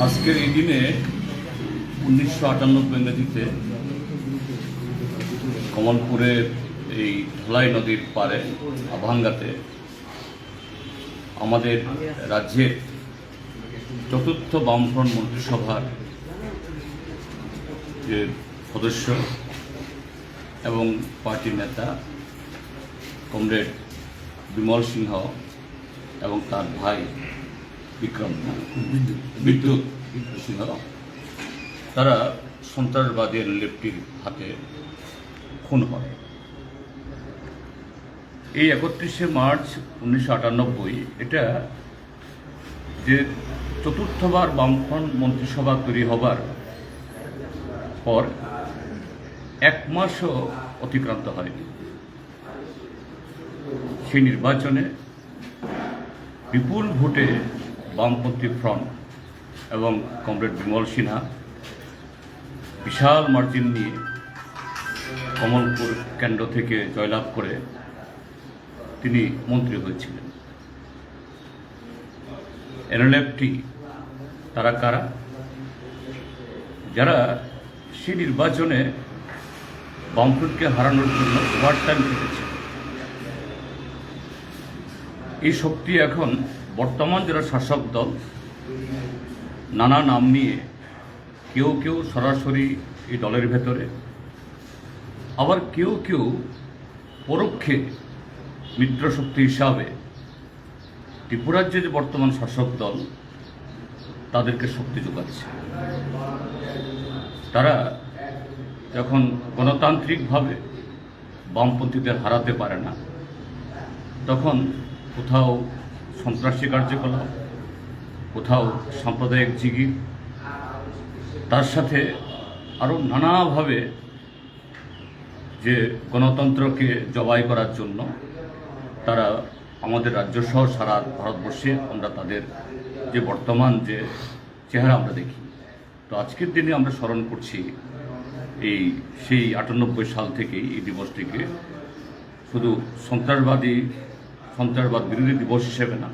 আজকের এই দিনে উনিশশো আটানব্বই ইংরেজিতে কমলপুরের এই ধলাই নদীর পারে আভাঙ্গাতে আমাদের রাজ্যের চতুর্থ বামফ্রন্ট মন্ত্রিসভার যে সদস্য এবং পার্টির নেতা কমরেড বিমল সিংহ এবং তার ভাই বিক্রম বিদ্যুৎ। তারা সন্ত্রাসবাদের লেপটির হাতে খুন হয়। এই একত্রিশে মার্চ উনিশশো আটানব্বই এটা যে চতুর্থবার বামফ্রন্ট মন্ত্রিসভা তৈরি হবার পর এক মাসও অতিক্রান্ত হয়নি। সেই নির্বাচনে বিপুল ভোটে বামপন্থী ফ্রন্ট এবং কমরেড বিমল সিনহা, বিশাল মার্জিন নিয়ে কমলপুর কেন্দ্র থেকে জয়লাভ করে তিনি মন্ত্রী হয়েছিলেন। এনএলএফটি তারা কারা? যারা সেই নির্বাচনে বামফ্রন্টকে হারানোর জন্য ওভার টাইম খেটেছে। এই শক্তি এখন বর্তমান যারা শাসক দল, নানা নাম নিয়ে কেউ কেউ সরাসরি এই দলের ভেতরে, আবার কেউ কেউ পরোক্ষে মিত্রশক্তি হিসাবে ত্রিপুরাজ্যের যে বর্তমান শাসক দল, তাদেরকে শক্তি যোগাচ্ছে। তারা যখন গণতান্ত্রিকভাবে বামপন্থীদের হারাতে পারে না, তখন কোথাও সন্ত্রাসী কার্যকলাপ, কোথাও সাম্প্রদায়িক জিগির তার সাথে আরও নানাভাবে যে গণতন্ত্রকে জবাই করার জন্য তারা আমাদের রাজ্য সহ সারা ভারতবর্ষে আমরা তাদের যে বর্তমান যে চেহারা আমরা দেখি। তো আজকের দিনে আমরা স্মরণ করছি এই সেই আটানব্বই সাল থেকেই এই দিবসটিকে। শুধু সন্ত্রাসবাদী সন্ত্রাসবাদ বিরোধী দিবস হিসেবে না,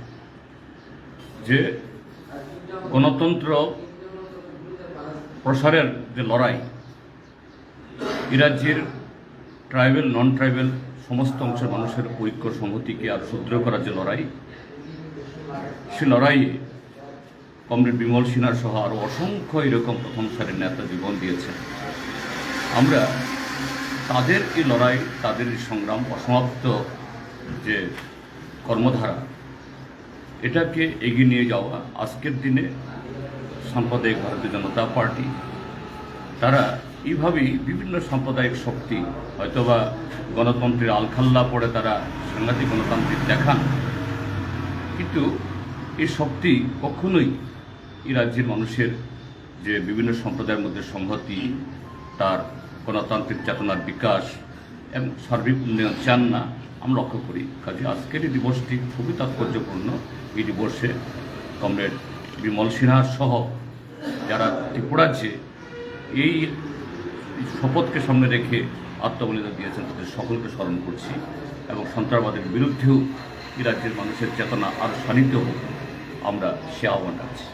যে গণতন্ত্র প্রসারের যে লড়াই রাজ্যের ট্রাইবেল নন ট্রাইবেল সমস্ত অংশের মানুষের ঐক্য সংহতিকে আর সুদৃঢ় করার যে লড়াই, সে লড়াইয়ে কমরেড বিমল সিনহার সহ আরও অসংখ্য এরকম প্রথম সারির নেতা জীবন দিয়েছেন। আমরা তাদের এই লড়াই, তাদের সংগ্রাম অসমাপ্ত যে কর্মধারা। এটাকে এগিয়ে নিয়ে যাওয়া আজকের দিনে সাম্প্রদায়িক ভারতীয় জনতা পার্টি। তারা এইভাবেই বিভিন্ন সাম্প্রদায়িক শক্তি, হয়তোবা গণতন্ত্রের আলখাল্লা পড়ে তারা সাংঘাতিক গণতান্ত্রিক দেখান, কিন্তু এই শক্তি কখনোই এই রাজ্যের মানুষের যে বিভিন্ন সম্প্রদায়ের মধ্যে সংহতি, তার গণতান্ত্রিক চেতনার বিকাশ এবং সার্বিক উন্নয়ন চান না। আমরা লক্ষ্য করি, কাজে আজকের এই দিবসটি খুবই তাৎপর্যপূর্ণ। এই দিবসে কমরেড বিমল সিনহা সহ যারা ত্রিপুরাজ্যে এই শপথকে সামনে রেখে আত্মবলিদান দিয়েছেন, তাদের সকলকে স্মরণ করছি এবং সন্ত্রাসবাদের বিরুদ্ধেও এই রাজ্যের মানুষের চেতনা আরও শানিত হোক, আমরা সে আহ্বান রাখছি।